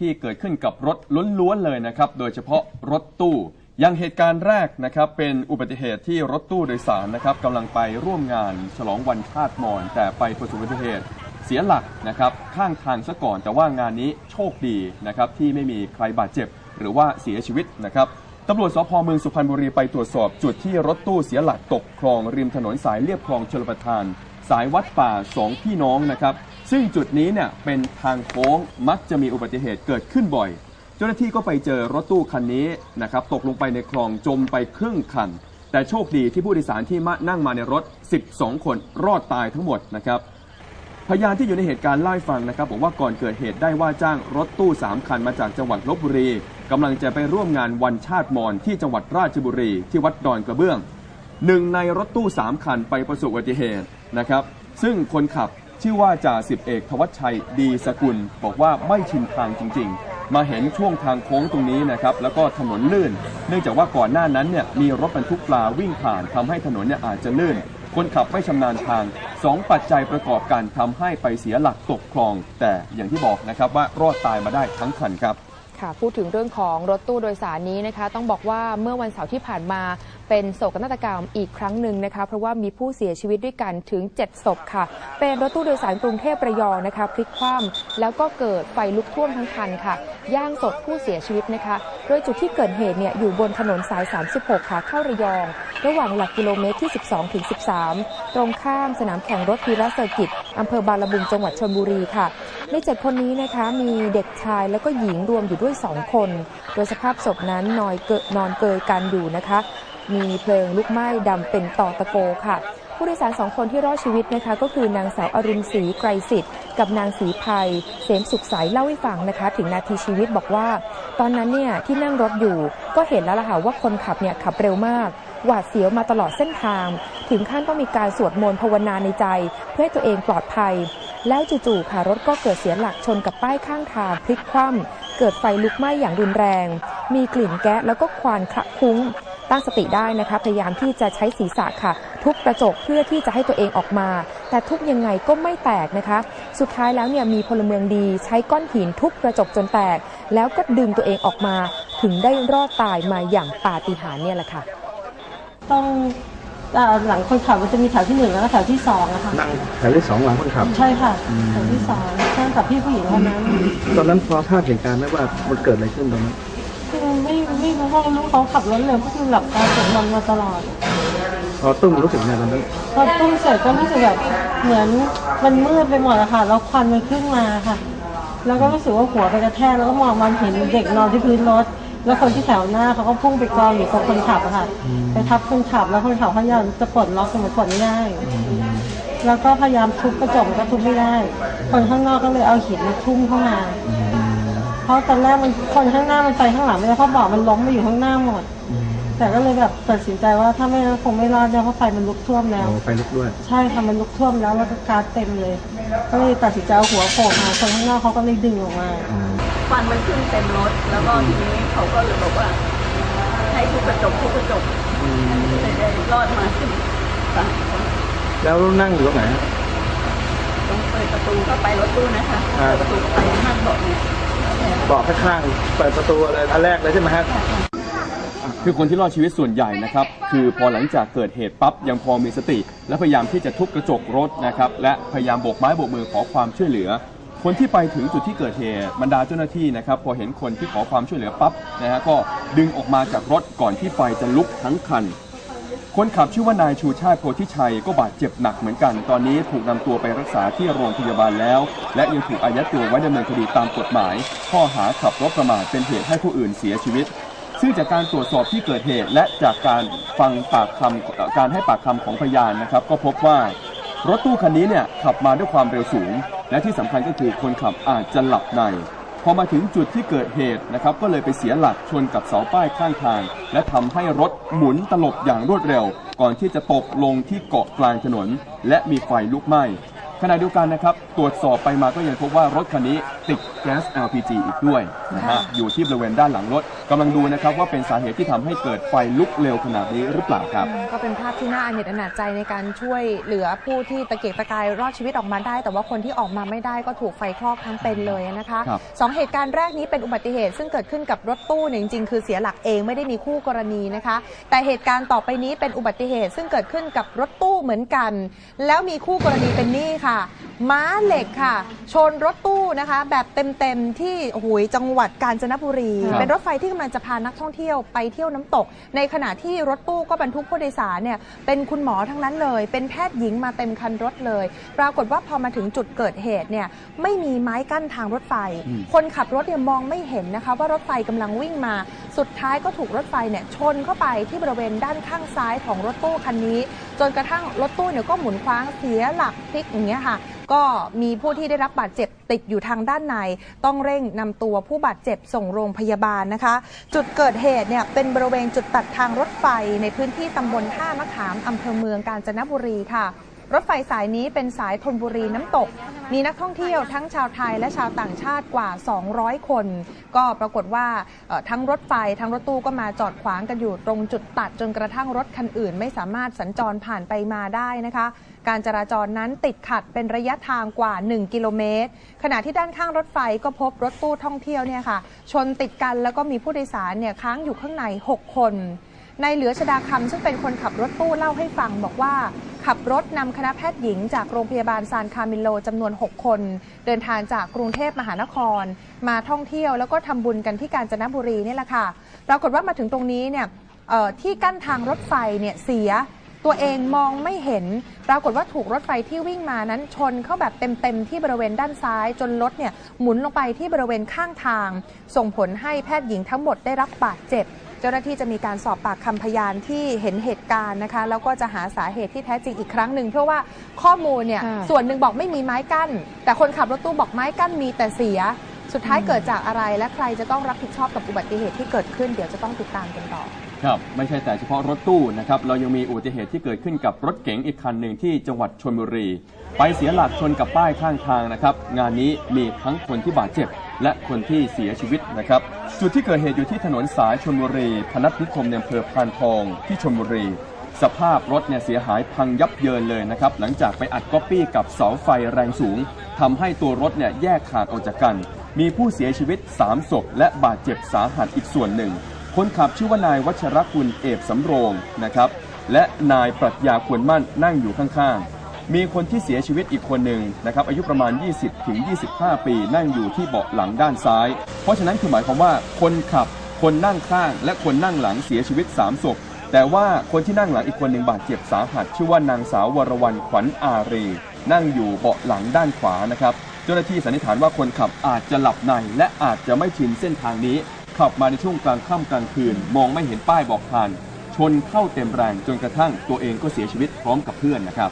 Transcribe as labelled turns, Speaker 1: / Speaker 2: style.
Speaker 1: ที่เกิดขึ้นกับรถล้วนๆเลยนะครับ โดยเฉพาะรถตู้ อย่างเหตุการณ์แรกนะครับ เป็นอุบัติเหตุที่รถตู้โดยสารนะครับกำลังไปร่วมงานฉลองวันชาติมอญแต่ไปประสบอุบัติเหตุเสียหลักนะครับข้างทางซะก่อน แต่ว่างานนี้โชคดีนะครับที่ไม่มีใครบาดเจ็บ หรือว่าเสียชีวิตนะครับตำรวจสพเมืองสุพรรณบุรีไปตรวจสอบจุดที่รถตู้เสียหลักตกคลองริมถนนสายเลียบคลองชลประทาน สายวัดป่าสองพี่น้องนะครับ ซึ่งจุดนี้เนี่ยเป็นทางโค้งมักจะมีอุบัติเหตุเกิดขึ้นบ่อย เจ้าหน้าที่ก็ไปเจอรถตู้คันนี้นะครับตกลงไปในคลองจมไปครึ่งคัน แต่โชคดีที่ผู้โดยสารที่มานั่งมาในรถ 12 คนรอดตายทั้งหมดนะครับพยานที่อยู่ในเหตุการณ์เล่าให้ฟังนะครับบอกว่าก่อนเกิดเหตุได้ว่าจ้างรถตู้ 3 คันมาจากจังหวัดลบบุรีกำลังจะไปร่วมงานวันชาติมอญที่จังหวัดราชบุรีที่วัดดอนกระเบื้องหนึ่งในรถตู้ 3 คันไปประสบอุบัติเหตุนะครับซึ่งคนขับ ชื่อว่าจ่าสิบเอกทวัชชัยดีสกุล บอกว่าไม่ชินทางจริง ๆ มาเห็นช่วงทางโค้งตรงนี้นะครับแล้วก็ถนนลื่น เนื่องจากว่าก่อนหน้านั้นเนี่ยมีรถบรรทุกปลาวิ่งผ่านทำให้ถนนเนี่ยอาจจะลื่น คนขับไม่ชำนาญทางสองปัจจัยประกอบกันทำให้ไปเสียหลักตกคลอง แต่อย่างที่บอกนะครับว่ารอดตายมาได้ทั้งคันครับ
Speaker 2: ค่ะพูดถึงเรื่องของรถตู้โดยสารนี้นะคะ ต้องบอกว่าเมื่อวันเสาร์ที่ผ่านมาเป็นโศกนาฏกรรมอีกครั้งหนึ่งนะคะ เพราะว่ามีผู้เสียชีวิตด้วยกันถึง 7 ศพค่ะ เป็นรถตู้โดยสารกรุงเทพระยองนะคะพลิกคว่ำแล้วก็เกิดไฟลุกท่วมทั้งคันค่ะ ย่างศพผู้เสียชีวิตนะคะ โดยจุดที่เกิดเหตุเนี่ยอยู่บนถนนสาย 36ค่ะเข้าระยอง ระหว่างหลักกิโลเมตรที่ 12ถึง13 ตรงข้ามสนามแข่งรถพีระเซอร์กิตอำเภอบางละมุงจังหวัดชนบุรีค่ะ ในเจ็ดคนนี้นะคะมีเด็กชายแล้วก็หญิงรวมอยู่ด้วย 2 คน โดยสภาพศพนั้นนอยเกนอนเกยกันอยู่นะคะ มีเพลิงลุกไหม้ดำเป็นต่อตะโกค่ะ ผู้โดยสารสองคนที่รอดชีวิตนะคะ ก็คือนางสาวอรุณศรีไกรสิทธิ์กับนางศรีภัยเสมสุขใสเล่าให้ฟังนะคะ ถึงนาทีชีวิตบอกว่า ตอนนั้นเนี่ยที่นั่งรถอยู่ก็เห็นแล้วล่ะค่ะว่าคนขับเนี่ยขับเร็วมากหวาดเสียวมาตลอดเส้นทาง ถึงขั้นต้องมีการสวดมนต์ภาวนาในใจ เพื่อให้ตัวเองปลอดภัย แล้วจู่ๆค่ะรถก็เกิดเสียหลักชนกับป้ายข้างทางพลิกคว่ำเกิดไฟลุกไหม้อย่างรุนแรง มีกลิ่นแก๊สแล้วก็ควันคละคุ้ง ตั้งสติได้นะคะ พยายามที่จะใช้ศีรษะค่ะ ทุบกระจกเพื่อที่จะให้ตัวเองออกมา แต่ทุบยังไงก็ไม่แตกนะคะ สุดท้ายแล้วเนี่ยมีพลเมืองดีใช้ก้อนหินทุบกระจกจนแตก แล้วก็ดึงตัวเองออกมา ถึงได้รอดตายมาอย่างปาฏิหาริย์เนี่ยแหละค่ะ
Speaker 3: ต้อง อ่อหลังคนขับมันจะมีแถวที่หนึ่งแล้วก็แถวที่สองอะค่ะ
Speaker 4: นั่งแถวที่สองหลังคนขับ
Speaker 3: ใช่ค่ะแถวที่สองนั่งกับพี่ผู้หญิงคนนั้น
Speaker 4: ตอนนั้นพอภาพเหตุการณ์ไหมว่ามันเกิดอะไรขึ้นตรงนั้น
Speaker 3: คือไม่ไม่รู้ว่ารู้เขาขับรถเร็วก็คือหลับตาสวดมนต์มาตลอด
Speaker 4: พอตุ้มรู้สึกไงตอนนั้น
Speaker 3: พอตุ้มเสร็จก็รู้สึกแบบเหมือนมันมืดไปหมดอะค่ะแล้วควันมันขึ้นมาค่ะ แล้วก็รู้สึกว่าหัวไปกระแทกแล้วก็มองมันเห็นเด็กนอนที่พื้นรถ แล้วคนที่แถวหน้าเขาก็พุ่งไปกองอยู่ตรงคนขับอะค่ะ ไปทับคนขับแล้วคนขับพยายามจะปลดล็อกแต่มันปลดไม่ได้ แล้วก็พยายามทุบกระจกก็ทุบไม่ได้ คนข้างนอกก็เลยเอาหินมาทุ่มเข้ามาเพ ราะตอนแรกมันคนข้างหน้ามันไปข้างหลังไม่ได้เพราะเบอกมันล้มมาอยู่ข้างหน้าหมด แต่ก็เลยแบบตัดสินใจว่าถ้าไม่งั้นคงไม่รอดเนี่ยเพราะไฟมันลุกท่วมแล้ว
Speaker 4: เอาไฟลุกด้วย
Speaker 3: ใช่ค่ะมันลุกท่วมแล้วแล้วก็การดเต็มเลย ก็เลยตัดสินใจเอาหัวโผล่มาคนข้างนอกเขาก็เลยดึงออกมา
Speaker 5: ควันมันขึ้นเต็มรถ แล้วก็ทีนี้เขาก็เลยบอกว่า ให้ทุกกระจกทุกกระจกเลยได้รอดมาสิสามคน
Speaker 4: แล้วนั่งอยู่ตรงไหน
Speaker 5: ต้องเปิดประตูเข้าไปรถตู้นะคะ
Speaker 4: อ่า
Speaker 5: เปิดประตูเข้าไปนั่งเบาะเนี่ย
Speaker 4: เบาะข้างๆเปิดประตูอะไรอันแรกเลยใช่ไหมฮะ
Speaker 1: คือคนที่รอดชีวิตส่วนใหญ่นะครับ คือพอหลังจากเกิดเหตุปั๊บยังพอมีสติ และพยายามที่จะทุบกระจกรถนะครับ และพยายามโบกไม้โบกมือขอความช่วยเหลือ คนที่ไปถึงจุดที่เกิดเหตุบรรดาเจ้าหน้าที่นะครับ พอเห็นคนที่ขอความช่วยเหลือปั๊บนะฮะก็ดึงออกมาจากรถก่อนที่ไฟจะลุกทั้งคัน คนขับชื่อว่านายชูชาติโพธิชัยก็บาดเจ็บหนักเหมือนกัน ตอนนี้ถูกนำตัวไปรักษาที่โรงพยาบาลแล้ว และยังถูกอายัดตัวไว้ดำเนินคดีตามกฎหมาย ข้อหาขับรถประมาทเป็นเหตุให้ผู้อื่นเสียชีวิต ซึ่งจากการตรวจสอบที่เกิดเหตุและจากการฟังปากคำการให้ปากคำของพยานนะครับ ก็พบว่ารถตู้คันนี้เนี่ยขับมาด้วยความเร็วสูง และที่สำคัญก็คือคนขับอาจจะหลับใน พอมาถึงจุดที่เกิดเหตุนะครับก็เลยไปเสียหลักชนกับเสาป้ายข้างทาง และทำให้รถหมุนตลบอย่างรวดเร็ว ก่อนที่จะตกลงที่เกาะกลางถนน และมีไฟลุกไหม้ ขณะเดียวกันนะครับ ตรวจสอบไปมาก็ยังพบว่ารถคันนี้ติดแก๊ส LPG อีกด้วยนะฮะ
Speaker 6: ค่ะ
Speaker 1: อยู่ที่บริเวณด้านหลังรถกำลังดูนะครับว่าเป็นสาเหตุที่ทำให้เกิดไฟลุกเร็วขนาดนี้หรือเปล่าครับ
Speaker 6: ก็เป็นภาพที่น่าอเนจอนาจใจในการช่วยเหลือผู้ที่ตะเกียกตะกายรอดชีวิตออกมาได้ แต่ว่าคนที่ออกมาไม่ได้ก็ถูกไฟคลอกทั้งเป็นเลยนะคะ
Speaker 1: ครับ
Speaker 6: สองเหตุการณ์แรกนี้เป็นอุบัติเหตุซึ่งเกิดขึ้นกับรถตู้เนี่ยจริงๆคือเสียหลักเองไม่ได้มีคู่กรณีนะคะ แต่เหตุการณ์ต่อไปนี้เป็นอุบัติเหตุซึ่งเกิดขึ้นกับรถตู้เหมือนกัน แล้วมีคู่กรณีเป็นนี่ค่ะ嗯。 ม้าเหล็กค่ะ ชนรถตู้นะคะ แบบเต็มๆที่โอ้โหจังหวัดกาญจนบุรี
Speaker 1: ครับ
Speaker 6: เป็นรถไฟที่กำลังจะพานักท่องเที่ยวไปเที่ยวน้ำตก ในขณะที่รถตู้ก็บรรทุกผู้โดยสารเนี่ยเป็นคุณหมอทั้งนั้นเลย เป็นแพทย์หญิงมาเต็มคันรถเลย ปรากฏว่าพอมาถึงจุดเกิดเหตุเนี่ยไม่มีไม้กั้นทางรถไฟ
Speaker 1: อืม
Speaker 6: คนขับรถเนี่ยมองไม่เห็นนะคะ ว่ารถไฟกำลังวิ่งมา สุดท้ายก็ถูกรถไฟเนี่ยชนเข้าไปที่บริเวณด้านข้างซ้ายของรถตู้คันนี้ จนกระทั่งรถตู้เนี่ยก็หมุนคว้างเสียหลักพลิกอย่างเงี้ยค่ะก็มีผู้ที่ได้รับบาดเจ็บติดอยู่ทางด้านใน ต้องเร่งนำตัวผู้บาดเจ็บส่งโรงพยาบาลนะคะ จุดเกิดเหตุเนี่ยเป็นบริเวณจุดตัดทางรถไฟในพื้นที่ตำบลท่ามะขามอำเภอเมืองกาญจนบุรีค่ะ รถไฟสายนี้เป็นสายธนบุรีน้ำตก มีนักท่องเที่ยวทั้งชาวไทยและชาวต่างชาติกว่า 200 คน ก็ปรากฏว่าทั้งรถไฟทั้งรถตู้ก็มาจอดขวางกันอยู่ตรงจุดตัดจนกระทั่งรถคันอื่น ไม่สามารถสัญจรผ่านไปมาได้นะคะ การจราจรนั้นติดขัดเป็นระยะทางกว่า 1 กิโลเมตร ขณะที่ด้านข้างรถไฟก็พบรถตู้ท่องเที่ยวเนี่ยค่ะ ชนติดกันแล้วก็มีผู้โดยสารเนี่ยค้างอยู่ข้างใน 6 คน ในเหลือชดาคำซึ่งเป็นคนขับรถตู้เล่าให้ฟังบอกว่า ขับรถนำคณะแพทย์หญิงจากโรงพยาบาลซานคามิโลจำนวน 6 คน เดินทางจากกรุงเทพมหานคร มาท่องเที่ยวแล้วก็ทำบุญกันที่กาญจนบุรีนี่แหละค่ะ ปรากฏว่ามาถึงตรงนี้เนี่ยที่กั้นทางรถไฟเนี่ยเสียตัวเองมองไม่เห็น ปรากฏว่าถูกรถไฟที่วิ่งมานั้นชนเข้าแบบเต็มๆที่บริเวณด้านซ้าย จนรถเนี่ยหมุนลงไปที่บริเวณข้างทาง ส่งผลให้แพทย์หญิงทั้งหมดได้รับบาดเจ็บ เจ้าหน้าที่จะมีการสอบปากคำพยานที่เห็นเหตุการณ์นะคะแล้วก็จะหาสาเหตุที่แท้จริงอีกครั้งหนึ่งเพราะว่าข้อมูลเนี่ยค่ะส่วนหนึ่งบอกไม่มีไม้กั้น แต่คนขับรถตู้บอกไม้กั้นมีแต่เสีย สุดท้ายเกิดจากอะไรและใครจะต้องรับผิดชอบกับอุบัติเหตุที่เกิดขึ้นเดี๋ยวจะต้องติดตามกันต่อ
Speaker 1: ครับไม่ใช่แต่เฉพาะรถตู้นะครับ เรายังมีอุบัติเหตุที่เกิดขึ้นกับรถเก๋งอีกคันหนึ่งที่จังหวัดชลบุรี ไปเสียหลักชนกับป้ายข้างทางนะครับ งานนี้มีทั้งคนที่บาดเจ็บ และคนที่เสียชีวิตนะครับ จุดที่เกิดเหตุอยู่ที่ถนนสายชลบุรีพนัสนิคมในอำเภอพานทองที่ชลบุรี สภาพรถเนี่ยเสียหายพังยับเยินเลยนะครับ หลังจากไปอัดก๊อปปี้กับเสาไฟแรงสูงทำให้ตัวรถเนี่ยแยกขาดออกจากกัน มีผู้เสียชีวิต 3 ศพ และบาดเจ็บสาหัสอีกส่วนหนึ่ง คนขับชื่อว่านายวัชรกุลเอบสำโรงนะครับและนายปรัชญาควรมั่นนั่งอยู่ข้างๆ มีคนที่เสียชีวิตอีกคนหนึ่งนะครับอายุประมาณ 20ถึง25 ปี นั่งอยู่ที่เบาะหลังด้านซ้าย เพราะฉะนั้นคือหมายความว่าคนขับคนนั่งข้าง และคนนั่งหลังเสียชีวิต3ศพแต่ว่าคนที่นั่งหลังอีกคนหนึ่งบาดเจ็บสาหัส ชื่อว่านางสาววรวรรณขวัญอารี นั่งอยู่เบาะหลังด้านขวานะครับเจ้าหน้าที่สันนิษฐานว่าคนขับอาจจะหลับใน และอาจจะไม่ชินเส้นทางนี้ ขับมาในช่วงกลางค่ำกลางคืน มองไม่เห็นป้ายบอกทางชนเข้าเต็มแรงจนกระทั่งตัวเองก็เสียชีวิตพร้อมกับเพื่อนนะครับ